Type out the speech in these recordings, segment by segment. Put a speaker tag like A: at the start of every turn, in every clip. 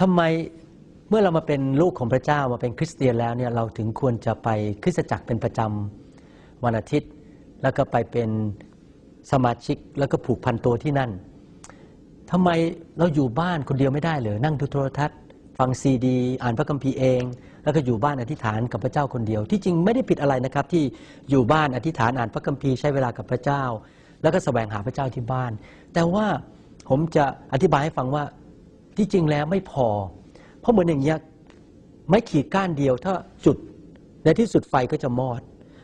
A: ทำไมเมื่อเรามาเป็นลูกของพระเจ้ามาเป็นคริสเตียนแล้วเนี่ยเราถึงควรจะไปคริสตจักรเป็นประจำวันอาทิตย์ แล้วก็ไปเป็นสมาชิกแล้วก็ผูกพันตัวที่นั่นทำไมเราอยู่บ้านคนเดียวไม่ได้เลยนั่งดูโทรทัศน์ ฟังซีดี อ่านพระคัมภีร์เอง แล้วก็อยู่บ้านอธิษฐานกับพระเจ้าคนเดียว ที่จริงไม่ได้ผิดอะไรนะครับ ที่อยู่บ้านอธิษฐานอ่านพระคัมภีร์ใช้เวลากับพระเจ้า แล้วก็แสวงหาพระเจ้าที่บ้าน แต่ว่าผมจะอธิบายให้ฟังว่า ที่จริงแล้วไม่พอ เพราะเหมือนอย่างเงี้ยไม้ขีดก้านเดียวถ้าจุดในที่สุดไฟก็จะมอด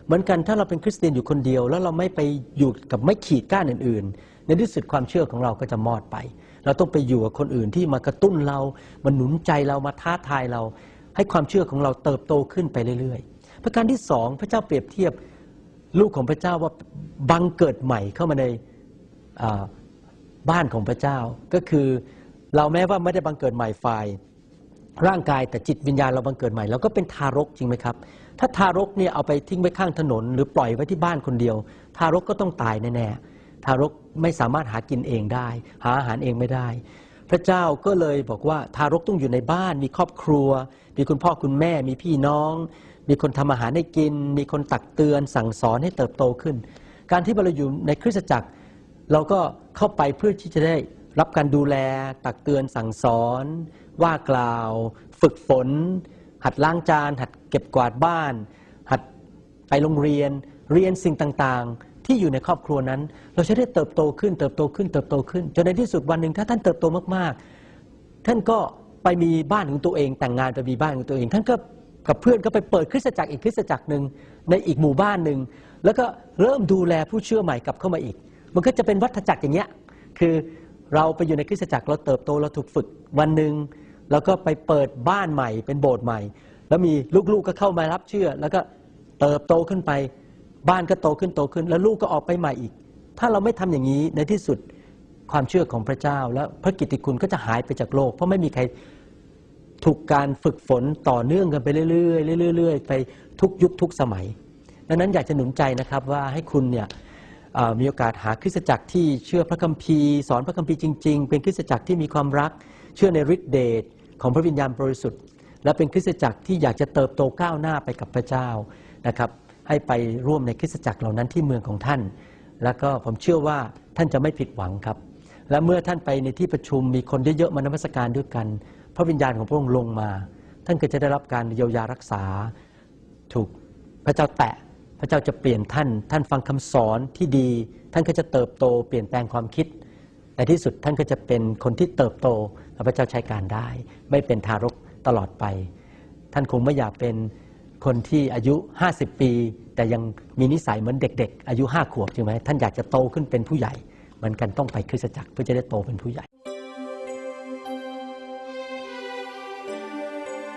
A: เหมือนกันถ้าเราเป็นคริสเตียนอยู่คนเดียว แล้วเราไม่ไปอยู่กับไม้ขีดก้านอื่น ๆ ในที่สุดความเชื่อของเราก็จะมอดไป เราต้องไปอยู่กับคนอื่นที่มากระตุ้นเรามาหนุนใจเรามาท้าทายเรา ให้ความเชื่อของเราเติบโตขึ้นไปเรื่อยๆ ประการที่สองพระเจ้าเปรียบเทียบลูกของพระเจ้าว่าบังเกิดใหม่เข้ามาในบ้านของพระเจ้าก็คือ เราแม้ว่าไม่ได้บังเกิดใหม่ฝ่าย ร่างกายแต่จิตวิญญาณเราบังเกิดใหม่เราก็เป็นทารกจริงไหมครับ ถ้าทารกเนี่ยเอาไปทิ้งไว้ข้างถนน หรือปล่อยไว้ที่บ้านคนเดียว ทารกก็ต้องตายแน่ๆทารกไม่สามารถหากินเองได้ หาอาหารเองไม่ได้ พระเจ้าก็เลยบอกว่าทารกต้องอยู่ในบ้าน มีครอบครัว มีคุณพ่อคุณแม่มีพี่น้อง มีคนทำอาหารให้กิน มีคนตักเตือน สั่งสอนให้เติบโตขึ้น การที่เราอยู่ในคริสตจักร เราก็เข้าไปเพื่อที่จะได้ รับการดูแล ตักเตือนสั่งสอน ว่ากล่าว ฝึกฝน หัดล้างจาน หัดเก็บกวาดบ้าน หัดไปโรงเรียน เรียนสิ่งต่างๆ ที่อยู่ในครอบครัวนั้น เราจะได้เติบโตขึ้นเติบโตขึ้นเติบโตขึ้นจนในที่สุดวันหนึ่งถ้าท่านเติบโตมากๆ ท่านก็ไปมีบ้านของตัวเองแต่งงานไปมีบ้านของตัวเอง ท่านก็กับเพื่อนก็ไปเปิดคริสตจักรอีกคริสตจักรหนึ่งในอีกหมู่บ้านหนึ่งแล้วก็เริ่มดูแลผู้เชื่อใหม่กลับเข้ามาอีก มันก็จะเป็นวัฏจักรอย่างเงี้ยคือ เราไปอยู่ในคริสตจักรเราเติบโตเราถูกฝึกวันหนึ่งเราก็ไปเปิดบ้านใหม่ เป็นโบสถ์ใหม่ แล้วมีลูกๆก็เข้ามารับเชื่อ แล้วก็เติบโตขึ้นไป บ้านก็โตขึ้นโตขึ้น แล้วลูกก็ออกไปใหม่อีก ถ้าเราไม่ทำอย่างนี้ในที่สุดความเชื่อของพระเจ้า และพระกิตติคุณก็จะหายไปจากโลก เพราะไม่มีใครถูกการฝึกฝนต่อเนื่องกันไปเรื่อยๆเรื่อยๆไปทุกยุคทุกสมัย ดังนั้นอยากจะหนุนใจนะครับว่าให้คุณเนี่ย มีโอกาสหาคริสตจักรที่เชื่อพระคัมภีร์ สอนพระคัมภีร์จริง ๆ เป็นคริสตจักรที่มีความรัก เชื่อในฤทธิเดชของพระวิญญาณบริสุทธิ์ และเป็นคริสตจักรที่อยากจะเติบโตก้าวหน้าไปกับพระเจ้านะครับให้ไปร่วมในคริสตจักรเหล่านั้นที่เมืองของท่าน แล้วก็ผมเชื่อว่าท่านจะไม่ผิดหวังครับ และเมื่อท่านไปในที่ประชุมมีคนเยอะๆมานมัสการด้วยกัน พระวิญญาณของพระองค์ลงมา ท่านก็จะได้รับการเยียวยารักษา ถูกพระเจ้าแตะ พระเจ้าจะเปลี่ยนท่าน ท่านฟังคำสอนที่ดี ท่านก็จะเติบโตเปลี่ยนแปลงความคิดในที่สุดท่านก็จะเป็นคนที่เติบโตและพระเจ้าใช้การได้ ไม่เป็นทารกตลอดไป ท่านคงไม่อยากเป็นคนที่อายุ 50 ปี แต่ยังมีนิสัยเหมือนเด็ก ๆ อายุ5ขวบใช่ไหมท่านอยากจะโตขึ้นเป็นผู้ใหญ่เหมือนกันต้องไปคริสตจักรเพื่อจะได้โตเป็นผู้ใหญ่